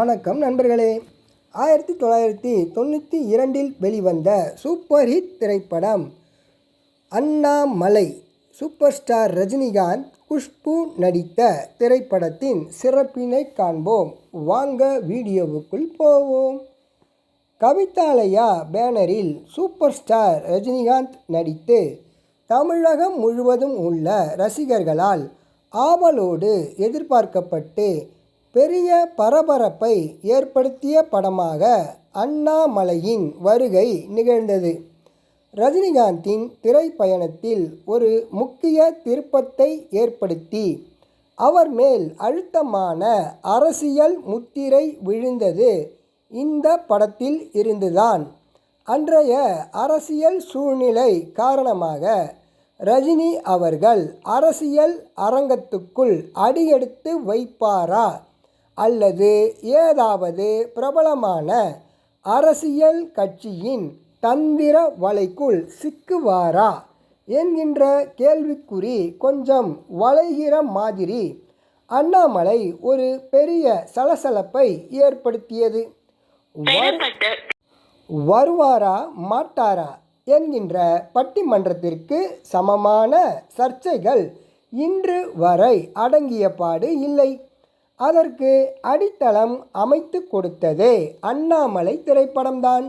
வணக்கம் நண்பர்களே. ஆயிரத்தி தொள்ளாயிரத்தி தொண்ணூற்றி இரண்டில் வெளிவந்த சூப்பர் ஹிட் திரைப்படம் அண்ணாமலை சூப்பர் ஸ்டார் ரஜினிகாந்த் குஷ்பு நடித்த திரைப்படத்தின் சிறப்பினை காண்போம். வாங்க வீடியோவுக்குள் போவோம். கவிதாலயா பேனரில் சூப்பர் ஸ்டார் ரஜினிகாந்த் நடித்து தமிழகம் முழுவதும் உள்ள ரசிகர்களால் ஆவலோடு எதிர்பார்க்கப்பட்டு பெரிய பரபரப்பை ஏற்படுத்திய படமாக அண்ணாமலையின் வருகை நிகழ்ந்தது. ரஜினிகாந்தின் திரைப்பயணத்தில் ஒரு முக்கிய திருப்பத்தை ஏற்படுத்தி அவர் மேல் அழுத்தமான அரசியல் முத்திரை விழுந்தது இந்த படத்தில் இருந்துதான். அன்றைய அரசியல் சூழ்நிலை காரணமாக ரஜினி அவர்கள் அரசியல் அரங்கத்துக்குள் அடியெடுத்து வைப்பாரா அல்லது ஏதாவது பிரபலமான அரசியல் கட்சியின் தந்திர வலைக்குள் சிக்குவாரா என்கின்ற கேள்விக்குறி கொஞ்சம் வளைகிற மாதிரி அண்ணாமலை ஒரு பெரிய சலசலப்பை ஏற்படுத்தியது. வருவாரா மாட்டாரா என்கின்ற பட்டிமன்றத்திற்கு சமமான சர்ச்சைகள் இன்று வரை அடங்கிய பாடு இல்லை. அதற்கு அடித்தளம் அமைத்து கொடுத்ததே அண்ணாமலை திரைப்படம்தான்.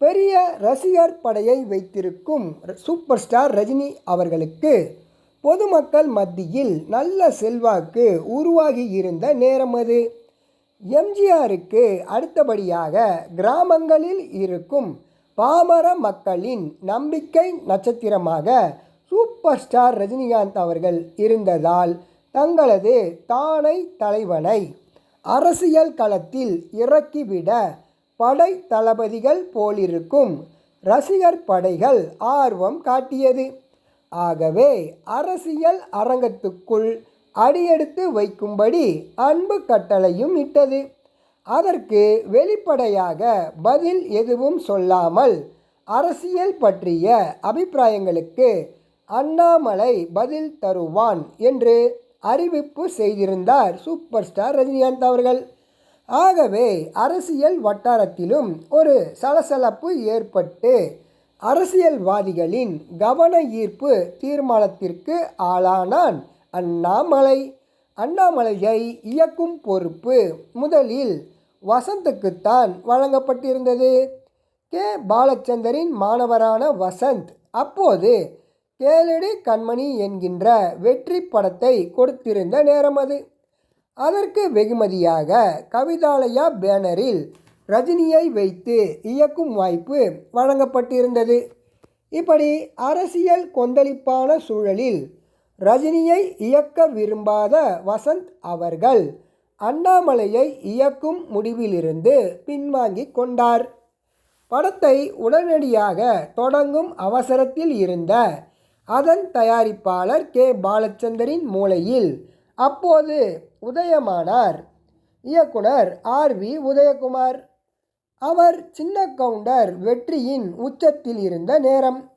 பெரிய ரசிகர் படையை வைத்திருக்கும் சூப்பர் ஸ்டார் ரஜினி அவர்களுக்கு பொதுமக்கள் மத்தியில் நல்ல செல்வாக்கு உருவாகி இருந்த நேரம் அது. எம்ஜிஆருக்கு அடுத்தபடியாக கிராமங்களில் இருக்கும் பாமர மக்களின் நம்பிக்கை நட்சத்திரமாக சூப்பர் ஸ்டார் ரஜினிகாந்த் அவர்கள் இருந்ததால் தங்களது தானை தலைவனை அரசியல் களத்தில் இறக்கிவிட படை தளபதிகள் போலிருக்கும் ரசிகர் படைகள் ஆர்வம் காட்டியது. ஆகவே அரசியல் அரங்கத்துக்குள் அடியெடுத்து வைக்கும்படி அன்பு கட்டளையும் இட்டது. அதற்கு வெளிப்படையாக பதில் எதுவும் சொல்லாமல் அரசியல் பற்றிய அபிப்பிராயங்களுக்கு அண்ணாமலை பதில் தருவான் என்று அறிவிப்பு செய்திருந்தார் சூப்பர் ஸ்டார் ரஜினிகாந்த் அவர்கள். ஆகவே அரசியல் வட்டாரத்திலும் ஒரு சலசலப்பு ஏற்பட்டு அரசியல்வாதிகளின் கவன ஈர்ப்பு தீர்மானத்திற்கு ஆளானான் அண்ணாமலை. அண்ணாமலையை இயக்கும் பொறுப்பு முதலில் வசந்துக்குத்தான் வழங்கப்பட்டிருந்தது. கே. பாலச்சந்தரின் மாணவரான வசந்த் அப்போது கேளடி கண்மணி என்கின்ற வெற்றி படத்தை கொடுத்திருந்த நேரம் அது. அதற்கு வெகுமதியாக கவிதாலயா பேனரில் ரஜினியை வைத்து இயக்கும் வாய்ப்பு வழங்கப்பட்டிருந்தது. இப்படி அரசியல் கொந்தளிப்பான சூழலில் ரஜினியை இயக்க விரும்பாத வசந்த் அவர்கள் அண்ணாமலையை இயக்கும் முடிவிலிருந்து பின்வாங்கிக் கொண்டார். படத்தை உடனடியாக தொடங்கும் அவசரத்தில் இருந்த அதன் தயாரிப்பாளர் கே. பாலச்சந்தரின் மூளையில். அப்போது உதயமானார். இயக்குனர் ஆர். வி. உதயகுமார். அவர் சின்ன கவுண்டர் வெற்றியின் உச்சத்தில் இருந்த நேரம்.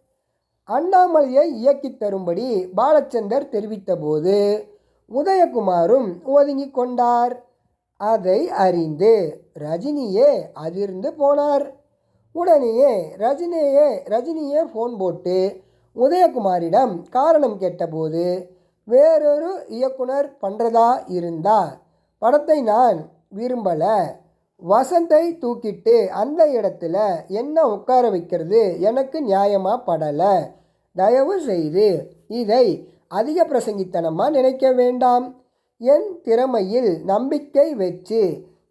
அண்ணாமலையை இயக்கித் தரும்படி பாலச்சந்தர் தெரிவித்தபோது உதயகுமாரும் ஒதுங்கி கொண்டார். அதை அறிந்து ரஜினியே அதிர்ந்து போனார். உடனேயே ரஜினியே ரஜினியே ஃபோன் போட்டு உதயகுமாரிடம் காரணம் கேட்டபோது வேறொரு இயக்குனர் பண்ணுறதா இருந்தா? படத்தை நான் விரும்பலை. வசந்தை தூக்கிட்டு அந்த இடத்துல என்ன உட்கார வைக்கிறது? எனக்கு நியாயமாக படலை. தயவு செய்து இதை அதிக பிரசங்கித்தனமாக நினைக்க வேண்டாம். என் திறமையில் நம்பிக்கை வச்சு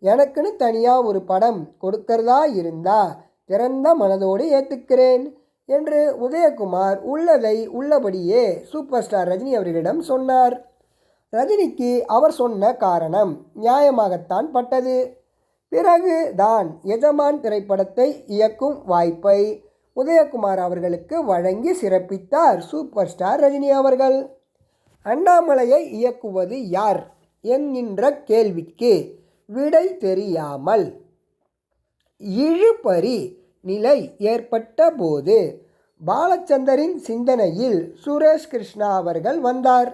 எனக்குன்னு தனியாக ஒரு படம் கொடுக்கறதா இருந்தா திறந்த மனதோடு ஏற்றுக்கிறேன் என்று உதயகுமார் உள்ளதை உள்ளபடியே சூப்பர் ஸ்டார் ரஜினி அவர்களிடம் சொன்னார். ரஜினிக்கு அவர் சொன்ன காரணம் நியாயமாகத்தான் பட்டது. பிறகு தான் எஜமான் திரைப்படத்தை இயக்கும் வாய்ப்பை உதயகுமார் அவர்களுக்கு வழங்கி சிறப்பித்தார் சூப்பர் ஸ்டார் ரஜினி அவர்கள். அண்ணாமலையை இயக்குவது யார் என்கின்ற கேள்விக்கு விடை தெரியாமல் இழுபறி நிலை ஏற்பட்ட போது பாலச்சந்தரின் சிந்தனையில் சுரேஷ் கிருஷ்ணா அவர்கள் வந்தார்.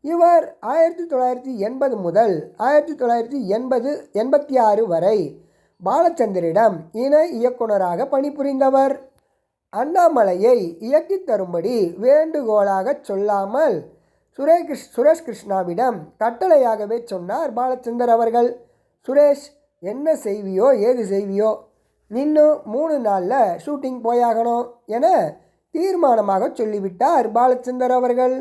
இவர் ஆயிரத்தி தொள்ளாயிரத்தி எண்பது முதல் ஆயிரத்தி தொள்ளாயிரத்தி எண்பது எண்பத்தி ஆறு வரை பாலச்சந்தரிடம் இணை இயக்குனராக பணிபுரிந்தவர். அண்ணாமலையை இயக்கித் தரும்படி வேண்டுகோளாகச் சொல்லாமல் சுரேஷ் சுரேஷ் கிருஷ்ணாவிடம் கட்டளையாகவே சொன்னார் பாலச்சந்தர் அவர்கள். சுரேஷ் என்ன செய்வியோ ஏது செய்வியோ? இன்னும் மூணு நாளில் ஷூட்டிங் போயாகணும் என தீர்மானமாக சொல்லிவிட்டார் பாலச்சந்தர் அவர்கள்.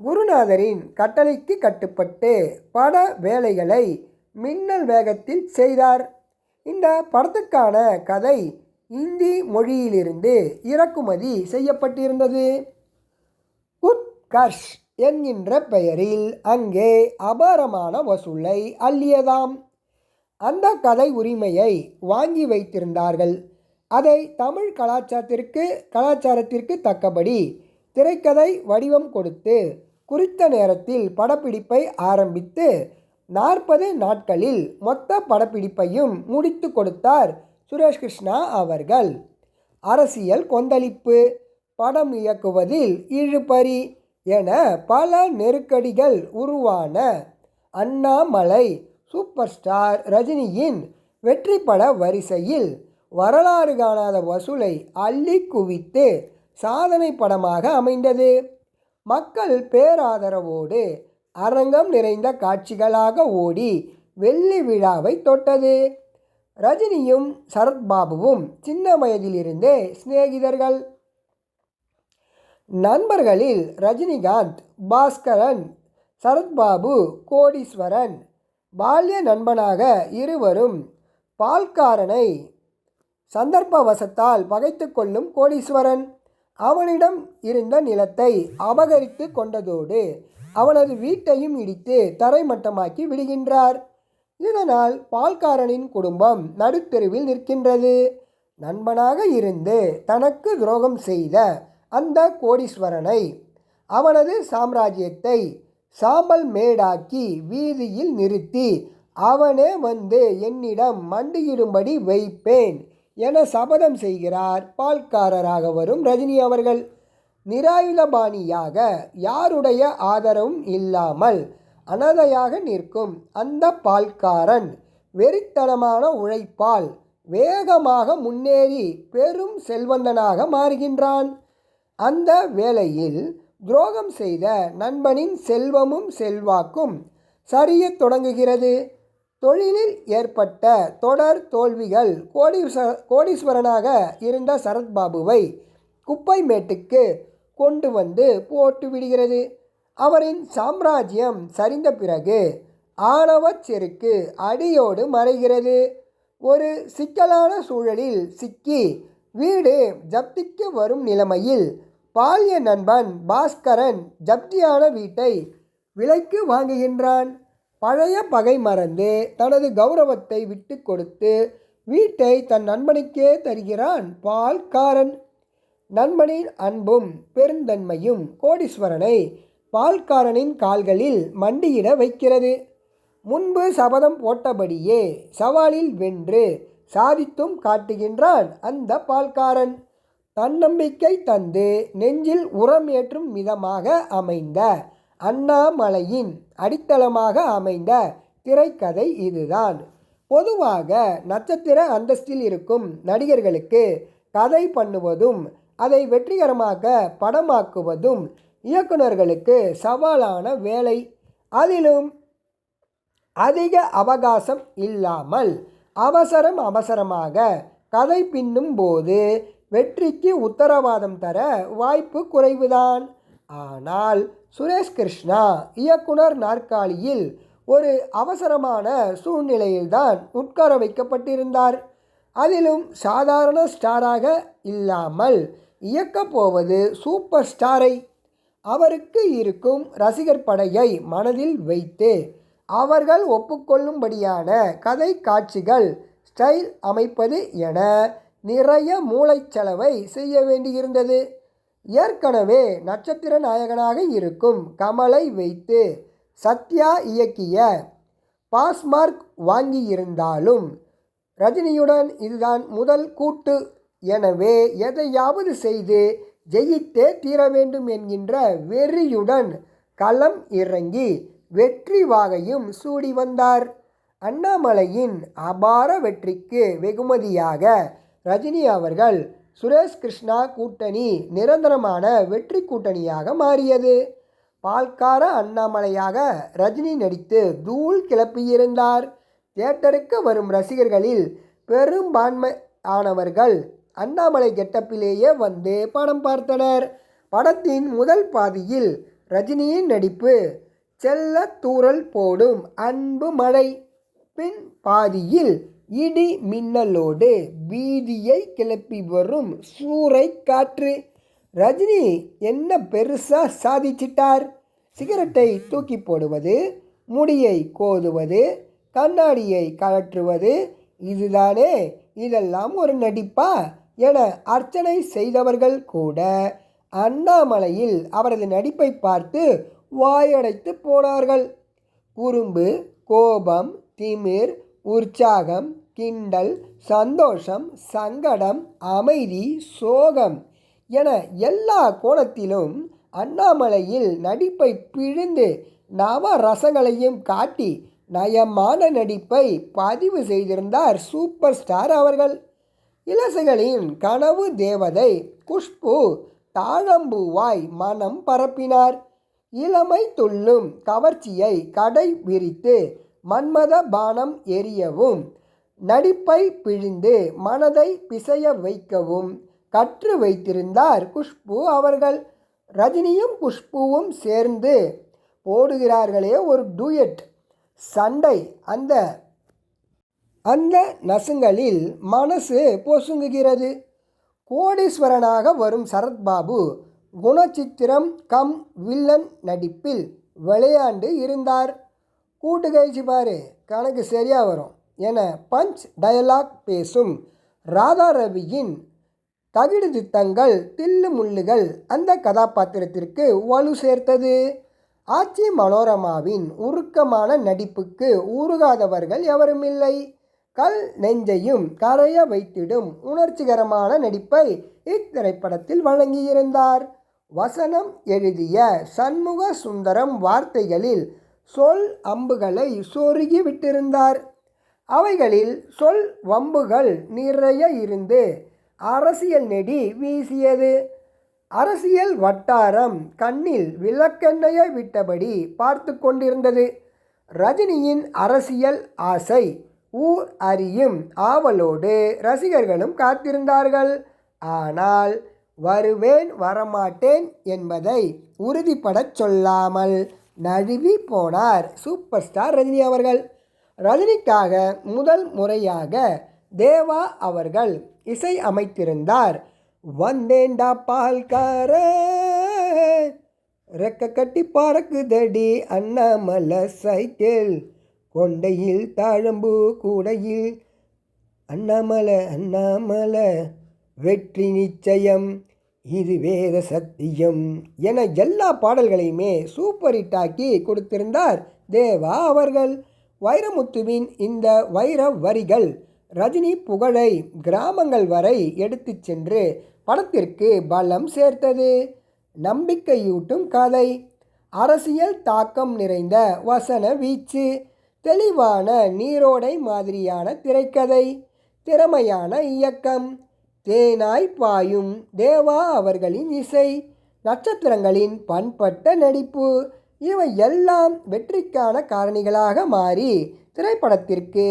குருநாதரின் கட்டளைக்கு கட்டுப்பட்டு பட வேலைகளை மின்னல் வேகத்தில் செய்தார். இந்த படத்துக்கான கதை இந்தி மொழியிலிருந்து இறக்குமதி செய்யப்பட்டிருந்தது. உத்கர்ஷ் என்கின்ற பெயரில் அங்கே அபாரமான வசூலை அள்ளியதாம். அந்த கதை உரிமையை வாங்கி வைத்திருந்தார்கள். அதை தமிழ் கலாச்சாரத்திற்கு கலாச்சாரத்திற்கு தக்கபடி திரைக்கதை வடிவம் கொடுத்து குறித்த நேரத்தில் படப்பிடிப்பை ஆரம்பித்து நாற்பது நாட்களில் மொத்த படப்பிடிப்பையும் முடித்து கொடுத்தார் சுரேஷ் கிருஷ்ணா அவர்கள். அரசியல் கொந்தளிப்பு படம் இயக்குவதில் இழுபறி என பல நெருக்கடிகள் உருவான அண்ணாமலை சூப்பர் ஸ்டார் ரஜினியின் வெற்றி பட வரிசையில் வரலாறு காணாத வசூலை அள்ளி குவித்து சாதனை படமாக அமைந்தது. மக்கள் பேராதரவோடு அரங்கம் நிறைந்த காட்சிகளாக ஓடி வெள்ளி விழாவை தொட்டது. ரஜினியும் சரத்பாபுவும் சின்ன வயதிலிருந்தே சிநேகிதர்கள். நண்பர்களில் ரஜினிகாந்த் பாஸ்கரன் சரத்பாபு கோடீஸ்வரன் பால்ய நண்பனாக இருவரும் பால்காரனை சந்தர்ப்பவசத்தால் பகைத்து கொள்ளும் கோடீஸ்வரன். அவனிடம் இருந்த நிலத்தை அபகரித்து கொண்டதோடு அவனது வீட்டையும் இடித்து தரைமட்டமாக்கி விடுகின்றார். இதனால் பால்காரனின் குடும்பம் நடுத்தெருவில் நிற்கின்றது. நண்பனாக இருந்து தனக்கு துரோகம் செய்த அந்த கோடீஸ்வரனை அவனது சாம்ராஜ்யத்தை சாம்பல் மேடாக்கி வீதியில் நிறுத்தி அவனே வந்து என்னிடம் மண்டியிடும்படி வைப்பேன் என சபதம் செய்கிறார் பால்காரராக வரும் ரஜினி அவர்கள். நிராயுதபாணியாக யாருடைய ஆதரவும் இல்லாமல் அனதையாக நிற்கும் அந்த பால்காரன் வெறித்தனமான உழைப்பால் வேகமாக முன்னேறி பெரும் செல்வந்தனாக மாறுகின்றான். அந்த வேளையில் துரோகம் செய்த நண்பனின் செல்வமும் செல்வாக்கும் சரியத் தொடங்குகிறது. தொழிலில் ஏற்பட்ட தொடர் தோல்விகள் கோடீஸ்வர கோடீஸ்வரனாக இருந்த சரத்பாபுவை குப்பைமேட்டுக்கு கொண்டு வந்து போட்டு விடுகிறது அவரின் சாம்ராஜ்யம் சரிந்த பிறகு ஆணவச் செருக்கு அடியோடு மறைகிறது. ஒரு சிக்கலான சூழலில் சிக்கி வீடு ஜப்திக்கு வரும் நிலைமையில் பால்ய நண்பன் பாஸ்கரன் ஜப்தியான வீட்டை விலைக்கு வாங்குகின்றான். பழைய பகை மறந்து தனது கௌரவத்தை விட்டு கொடுத்து வீட்டை தன் நண்பனுக்கே தருகிறான் பால்காரன். நண்பனின் அன்பும் பெருந்தன்மையும் கோடீஸ்வரனை பால்காரனின் கால்களில் மண்டியிட வைக்கிறது. முன்பு சபதம் போட்டபடியே சவாலில் வென்று சாதித்தும் காட்டுகின்றான் அந்த பால்காரன். தன்னம்பிக்கை தந்து நெஞ்சில் உரம் ஏற்றும் விதமாக அமைந்த அண்ணாமலையின் அடித்தளமாக அமைந்த திரைக்கதை இதுதான். பொதுவாக நட்சத்திர அந்தஸ்தில் இருக்கும் நடிகர்களுக்கு கதை பண்ணுவதும் அதை வெற்றிகரமாக படமாக்குவதும் இயக்குநர்களுக்கு சவாலான வேலை. அதிலும் அதிக அவகாசம் இல்லாமல் அவசரம் அவசரமாக கதை பின்னும் போது வெற்றிக்கு உத்தரவாதம் தர வாய்ப்பு குறைவுதான். ஆனால் சுரேஷ் கிருஷ்ணா இயக்குனர் நாற்காலியில் ஒரு அவசரமான சூழ்நிலையில்தான் உட்கார வைக்கப்பட்டிருந்தார். அதிலும் சாதாரண ஸ்டாராக இல்லாமல் இயக்கப் போவது சூப்பர் ஸ்டாரை. அவருக்கு இருக்கும் ரசிகர் படையை மனதில் வைத்து அவர்கள் ஒப்புக்கொள்ளும்படியான கதை காட்சிகள் ஸ்டைல் அமைப்பது என நிறைய மூளைச்சலவை செய்ய வேண்டியிருந்தது. ஏற்கனவே நட்சத்திர நாயகனாக இருக்கும் கமலை வைத்து சத்யா இயக்கிய பாஸ்மார்க் வாங்கியிருந்தாலும் ரஜினியுடன் இதுதான் முதல் கூட்டு. எனவே எதையாவது செய்து ஜெயித்தே தீர வேண்டும் என்கின்ற வெறியுடன் களம் இறங்கி வெற்றி வாகையும் சூடி வந்தார். அண்ணாமலையின் அபார வெற்றிக்கு வெகுமதியாக ரஜினி அவர்கள் சுரேஷ் கிருஷ்ணா கூட்டணி நிரந்தரமான வெற்றி கூட்டணியாக மாறியது. பால்கார அண்ணாமலையாக ரஜினி நடித்து தூள் கிளப்பியிருந்தார். தியேட்டருக்கு வரும் ரசிகர்களில் பெரும்பான்மையானவர்கள் அண்ணாமலை கெட்டப்பிலேயே வந்து படம் பார்த்தனர். படத்தின் முதல் பாதியில் ரஜினியின் நடிப்பு செல்ல தூரல் போடும் அன்பு மழை பின் பாதியில் இடி மின்னலோடு பீதியை கிளப்பி வரும் சூறை காற்று. ரஜினி என்ன பெருசா சாதிச்சிட்டார்? சிகரெட்டை தூக்கி போடுவது முடியை கோதுவது கண்ணாடியை கழற்றுவது இதுதானே? இதெல்லாம் ஒரு நடிப்பா? என அர்ச்சனை செய்தவர்கள் கூட அண்ணாமலையில் அவரது நடிப்பை பார்த்து வாயடைத்து போனார்கள். குறும்பு கோபம் திமிர் உற்சாகம் கிண்டல் சந்தோஷம் சங்கடம் அமைதி சோகம் என எல்லா கோணத்திலும் அண்ணாமலையில் நடிப்பை பிழிந்து நவ ரசங்களையும் காட்டி நயமான நடிப்பை பதிவு செய்திருந்தார் சூப்பர் ஸ்டார் அவர்கள். இலசுகளின் கனவு தேவதை குஷ்பு தாழம்பூவாய் மனம் பரப்பினார். இளமை துள்ளும் கவர்ச்சியை கடை விரித்து மன்மத பானம் எரியவும் நடிப்பை பிழிந்து மனதை பிசைய வைக்கவும். கற்று வைத்திருந்தார் குஷ்பு அவர்கள். ரஜினியும் குஷ்புவும் சேர்ந்து போடுகிறார்களே ஒரு டூயட். சண்டை அந்த அந்த நசுங்களில் மனசு பொசுங்குகிறது. கோடீஸ்வரனாக வரும் சரத்பாபு குணச்சித்திரம் கம் வில்லன் நடிப்பில் விளையாண்டு இருந்தார். கூட்டு கழிச்சு பாரு கணக்கு சரியாக வரும். என பஞ்ச் டயலாக் பேசும் ராதா ரவியின் தகிடு திட்டங்கள் தில்லு முள்ளுகள் அந்த கதாபாத்திரத்திற்கு வலு சேர்த்தது. ஆச்சி மனோரமாவின் உருக்கமான நடிப்புக்கு ஊறுகாதவர்கள் எவரும் இல்லை கல் நெஞ்சையும் கரைய வைத்திடும் உணர்ச்சிகரமான நடிப்பை இத்திரைப்படத்தில் வழங்கியிருந்தார். வசனம் எழுதிய சண்முக சுந்தரம் வார்த்தைகளில் சொல் அம்புகளை சொருகி விட்டிருந்தார் அவைகளில் சொல் வம்புகள் நிறைய இருந்து அரசியல் நெடி வீசியது. அரசியல் வட்டாரம் கண்ணில் விளக்கெண்ணையை விட்டபடி பார்த்து கொண்டிருந்தது. ரஜினியின் அரசியல் ஆசை ஊர் அறியும் ஆவலோடு ரசிகர்களும் காத்திருந்தார்கள். ஆனால் வருவேன் வரமாட்டேன் என்பதை உறுதிப்படச் சொல்லாமல் நழுவி போனார் சூப்பர் ஸ்டார் ரஜினி அவர்கள். ரஜினிக்காக முதல் முறையாக தேவா அவர்கள் இசை அமைத்திருந்தார். வந்தேண்டா பால்கார ரெக்க கட்டி பறக்குதடி அண்ணாமல சைக்கிள் கொண்டையில் தாழம்பு கூடையில். அண்ணாமலை அண்ணாமலை வெற்றி நிச்சயம் இது வேத சத்தியம் என எல்லா பாடல்களையுமே சூப்பர் ஹிட்டாக்கி கொடுத்திருந்தார் தேவா அவர்கள். வைரமுத்துவின் இந்த வைர வரிகள் ரஜினி புகழை கிராமங்கள் வரை எடுத்து சென்று படத்திற்கு பலம் சேர்த்தது. நம்பிக்கையூட்டும் கதை. அரசியல் தாக்கம் நிறைந்த வசன வீச்சு. தெளிவான நீரோடை மாதிரியான திரைக்கதை. திறமையான இயக்கம். தேனாய் பாயும் தேவா அவர்களின் இசை. நட்சத்திரங்களின் பண்பட்ட நடிப்பு. இவை எல்லாம் வெற்றிக்கான காரணிகளாக மாறி திரைப்படத்திற்கு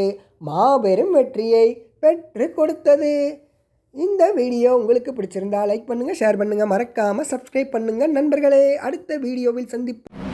மாபெரும் வெற்றியை பெற்று கொடுத்தது. இந்த வீடியோ உங்களுக்கு பிடிச்சிருந்தா லைக் பண்ணுங்கள் ஷேர் பண்ணுங்கள் மறக்காமல் சப்ஸ்கிரைப் பண்ணுங்கள் நண்பர்களே அடுத்த வீடியோவில் சந்திப்போம்.